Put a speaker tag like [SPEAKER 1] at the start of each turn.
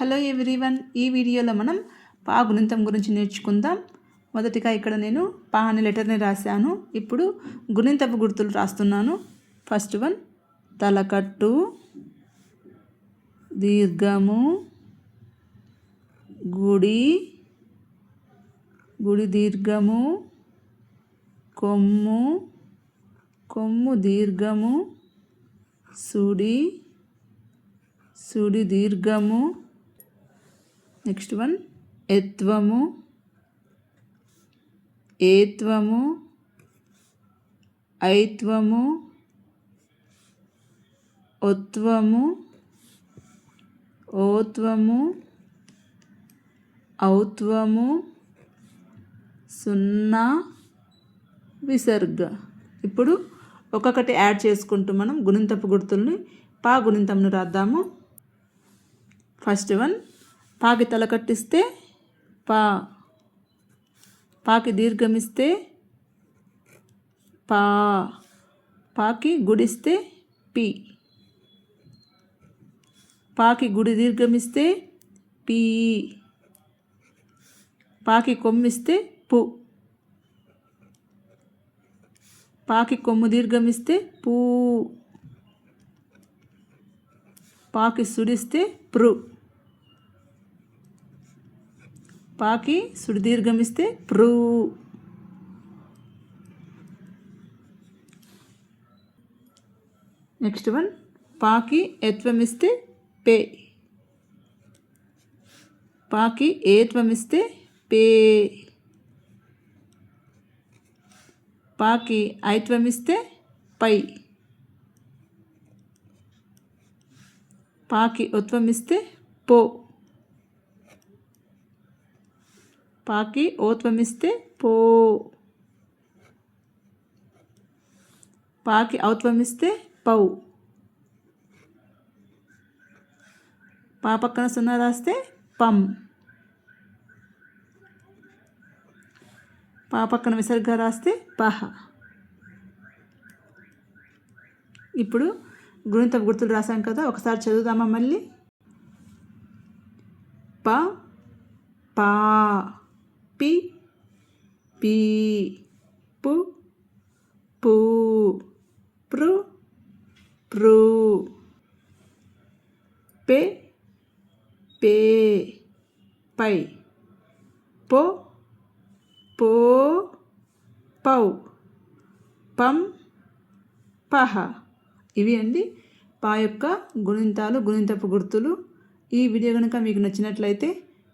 [SPEAKER 1] Hello everyone ఈ వీడియోలో మనం పా గుణింతం గురించి నేర్చుకుందాం. మొదటిగా ఇక్కడ నేను పా అనే లెటర్ని రాశాను. ఇప్పుడు గుణింతపు గుర్తులు రాస్తున్నాను. ఫస్ట్ వన్ తలకట్టు దీర్ఘము గుడి గుడి దీర్ఘము కొమ్ము కొమ్ము దీర్ఘము సుడి సుడి దీర్ఘము నెక్స్ట్ వన్. ఎత్వము ఏత్వము ఐత్వము ఒత్వము ఓత్వము ఔత్వము సున్నా విసర్గ. ఇప్పుడు ఒక్కొక్కటి యాడ్ చేసుకుంటూ మనం గుణింతపు గుర్తుల్ని పా గుణింతంను రాద్దాము. First one. పాకి తల కట్టిస్తే పా పాకి దీర్ఘమిస్తే పా పాకి గుడిస్తే పి. పాకి గుడి దీర్ఘమిస్తే పీ. పాకి కొమ్మిస్తే పు. పాకి కొమ్ము దీర్ఘమిస్తే పూ. పాకి సుడిస్తే ప్రు పాకి సుడిదీర్ఘమిస్తే ప్రూ. నెక్స్ట్ వన్ పాకి ఎత్వమిస్తే పే. పాకి ఏత్వమిస్తే పే. పాకి ఐత్వమిస్తే పై. పాకి ఉత్వమిస్తే పో. పాకి ఓత్వమిస్తే పో. పాకి ఔత్వమిస్తే పౌ. పా పక్కన సున్నా రాస్తే పం. పా పక్కన విసర్గ రాస్తే పహ. ఇప్పుడు గుణిత గుర్తులు రాసాం కదా ఒకసారి చదువుదామా మళ్ళీ? ప పా. పి పీ పు పూ పృ ప్రూ పే పే పై పో పో పౌ పం పహ. ఇవి అండి పా యొక్క గుణింతాలు గుణింతపు గుర్తులు. ఈ వీడియో కనుక మీకు నచ్చినట్లయితే